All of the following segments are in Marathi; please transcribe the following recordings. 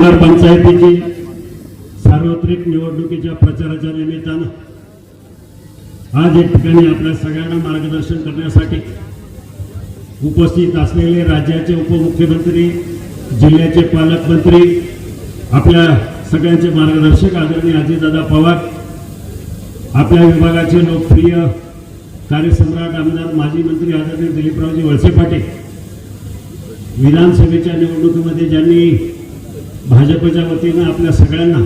नगरपंचायतीची सार्वत्रिक निवडणुकीच्या प्रचाराच्या निमित्तानं आज एक ठिकाणी आपल्या सगळ्यांना मार्गदर्शन करण्यासाठी उपस्थित असलेले राज्याचे उपमुख्यमंत्री जिल्ह्याचे पालकमंत्री आपल्या सगळ्यांचे मार्गदर्शक आदरणीय अजितदादा पवार आपल्या विभागाचे लोकप्रिय कार्यसम्राट आमदार माजी मंत्री आदरणीय दिलीपरावजी वळसे पाटील विधानसभेच्या निवडणुकीमध्ये ज्यांनी भाजपच्या वतीनं आपल्या सगळ्यांना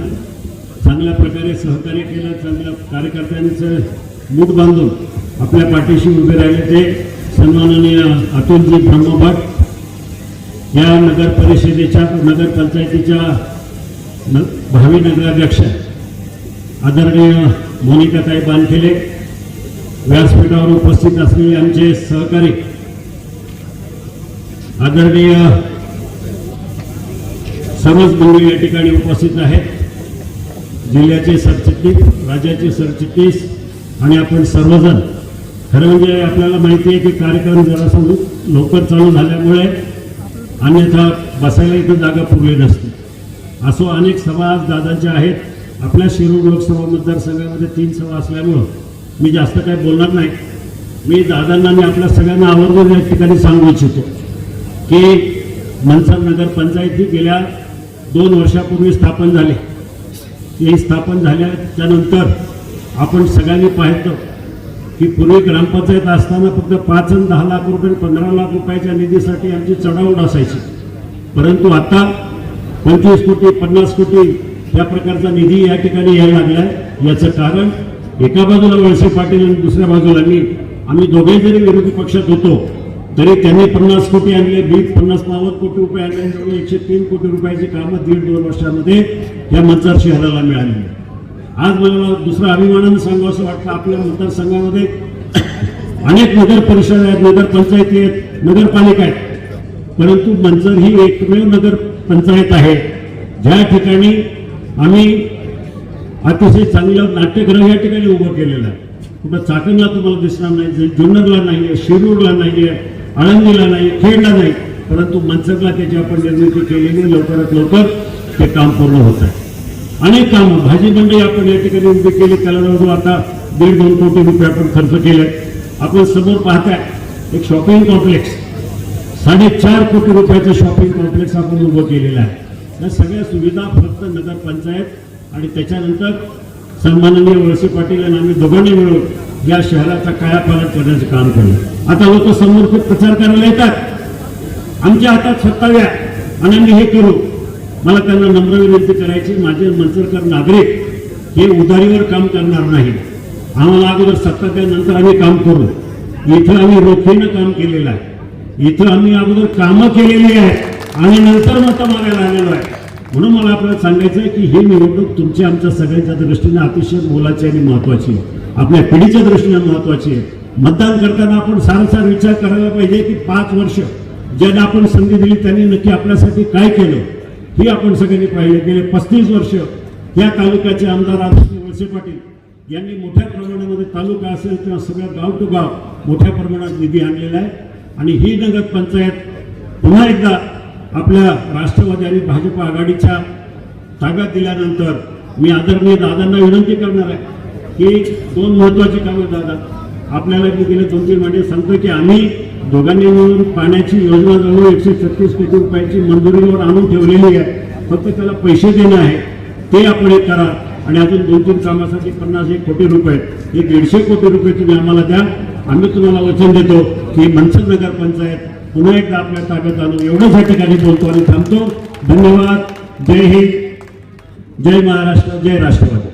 चांगल्या प्रकारे सहकार्य केलं चांगल्या कार्यकर्त्यांचं मूठ बांधून आपल्या पाठीशी उभे राहिले ते सन्माननीय अतुलजी ब्रह्मभट या नगर परिषदेच्या नगर पंचायतीच्या न भावी नगराध्यक्ष आदरणीय मोनिकाताई बानखेले व्यासपीठावर उपस्थित असलेले आमचे सहकारी आदरणीय सर्वच मंडळी या ठिकाणी उपस्थित आहेत. जिल्ह्याचे सरचिटणीस राज्याचे सरचिटणीस आणि आपण सर्वजण. खरं म्हणजे आपल्याला माहिती आहे की कार्यक्रम जरासा लवकर चालू झाल्यामुळे अन्यथा बसायला इथं जागा पुरली नसते. असो अनेक सभा आज दादांच्या आहेत. आपल्या शिरूर लोकसभा मतदारसंघामध्ये तीन सभा असल्यामुळं मी जास्त काही बोलणार नाही. मी दादांना आणि आपल्या सगळ्यांना आवर्जून या ठिकाणी सांगू इच्छितो की मनसर नगर पंचायती गेल्या दोन वर्षापूर्वी स्थापन झाले. हे स्थापन झाल्याच्यानंतर आपण सगळ्यांनी पाहिलं की पूर्वी ग्रामपंचायत असताना फक्त पाच आणि दहा लाख रुपये पंधरा लाख रुपयाच्या निधीसाठी आमची चढावड असायची. परंतु आता पंचवीस कोटी पन्नास कोटी या प्रकारचा निधी या ठिकाणी यायला लागलाय याचं कारण एका बाजूला वळसे पाटील आणि दुसऱ्या बाजूला मी. आम्ही दोघे जरी विरोधी पक्षात होतो तरी त्यांनी पन्नास कोटी आणले मी पन्नास नव्वद कोटी रुपये आणले जवळ एकशे तीन कोटी रुपयाची कामं दीड दोन वर्षामध्ये या मतदार शहराला मिळाली. आज मला दुसरं अभिमानानं सांगू असं वाटतं आपल्या मतदारसंघामध्ये अनेक नगर परिषद आहेत नगर पंचायती आहेत नगरपालिका आहेत. परंतु मंजर ही एकमेव नगर पंचायत आहे. ज्या ठिकाणी आम्ही अतिशय चांगलं नाट्यगृह या ठिकाणी उभं केलेलं आहे. कुठं चाकणला तुम्हाला दिसणार नाही जुन्नरला नाही आहे शिरूरला नाही आहे आळंदीला नाही खेडला नाही. परंतु मनसरला त्याची आपण निर्मिती केलेली लवकरात लवकर ते काम पूर्ण होत आहे. अनेक कामं. भाजी मंडई आपण या ठिकाणी उभी केली. त्याला जवळजवळ आता दीड दोन कोटी रुपये आपण खर्च केले आपण समोर पाहताय एक शॉपिंग कॉम्प्लेक्स साडेचार कोटी रुपयाचं शॉपिंग कॉम्प्लेक्स आपण उभं केलेलं आहे. या सगळ्या सुविधा फक्त नगरपंचायत आणि त्याच्यानंतर सन्माननीय वळसे पाटील यांना आम्ही दोघांनी मिळून या शहराचा कायापालट करण्याचं काम केलं. आता लोक समोर खूप प्रचार करायला येतात. आमच्या हातात सत्ताव्या आणि आम्ही हे करू. मला त्यांना नम्र विनंती करायची माझे मंचरकर नागरिक हे उधारीवर काम करणार नाही. आम्हाला अगोदर सत्ता त्यानंतर आम्ही काम करू. इथं आम्ही रोखीनं काम केलेलं आहे. इथं आम्ही अगोदर कामं केलेली आहेत. आणि नंतर मतं मागायला आलेलो आहे म्हणून मला आपल्याला सांगायचं आहे की ही निवडणूक तुमच्या आमच्या सगळ्यांच्या दृष्टीने अतिशय मोलाची आणि महत्वाची आहे. आपल्या पिढीच्या दृष्टीने महत्वाची आहे. मतदान करताना आपण सारसार विचार करायला पाहिजे की पाच वर्ष ज्यांना आपण संधी दिली त्यांनी नक्की आपल्यासाठी काय केलं हे आपण सगळ्यांनी पाहिजे गेले पस्तीस वर्ष या तालुक्याचे आमदार राधाकृष्ण वळसे पाटील यांनी मोठ्या प्रमाणामध्ये तालुका असेल किंवा सगळ्या गाव टू गाव मोठ्या प्रमाणात निधी आणलेला आहे. आणि ही नगर पंचायत पुन्हा एकदा आपल्या राष्ट्रवादी आणि भाजप आघाडीच्या ताब्यात दिल्यानंतर मी आदरणीय दादांना विनंती करणार आहे की दोन महत्वाची कामं दादा. आपल्याला मी गेले दोन तीन महिने सांगतो की आम्ही दोघांनी मिळून पाण्याची योजना जवळ एकशे छत्तीस कोटी रुपयाची मंजुरीवर आणून ठेवलेली आहे. फक्त त्याला पैसे देणं आहे. ते आपण एक करा. आणि अजून दोन तीन कामासाठी पन्नास एक कोटी रुपये. हे दीडशे कोटी रुपये तुम्ही आम्हाला द्या. आम्ही तुम्हाला वचन देतो की मनसद नगर पंचायत पुन्हा एकदा आपल्या ताब्यात आणून एवढ्याच या ठिकाणी बोलतो आणि थांबतो. धन्यवाद. जय हिंद. जय महाराष्ट्र. जय राष्ट्रवादी.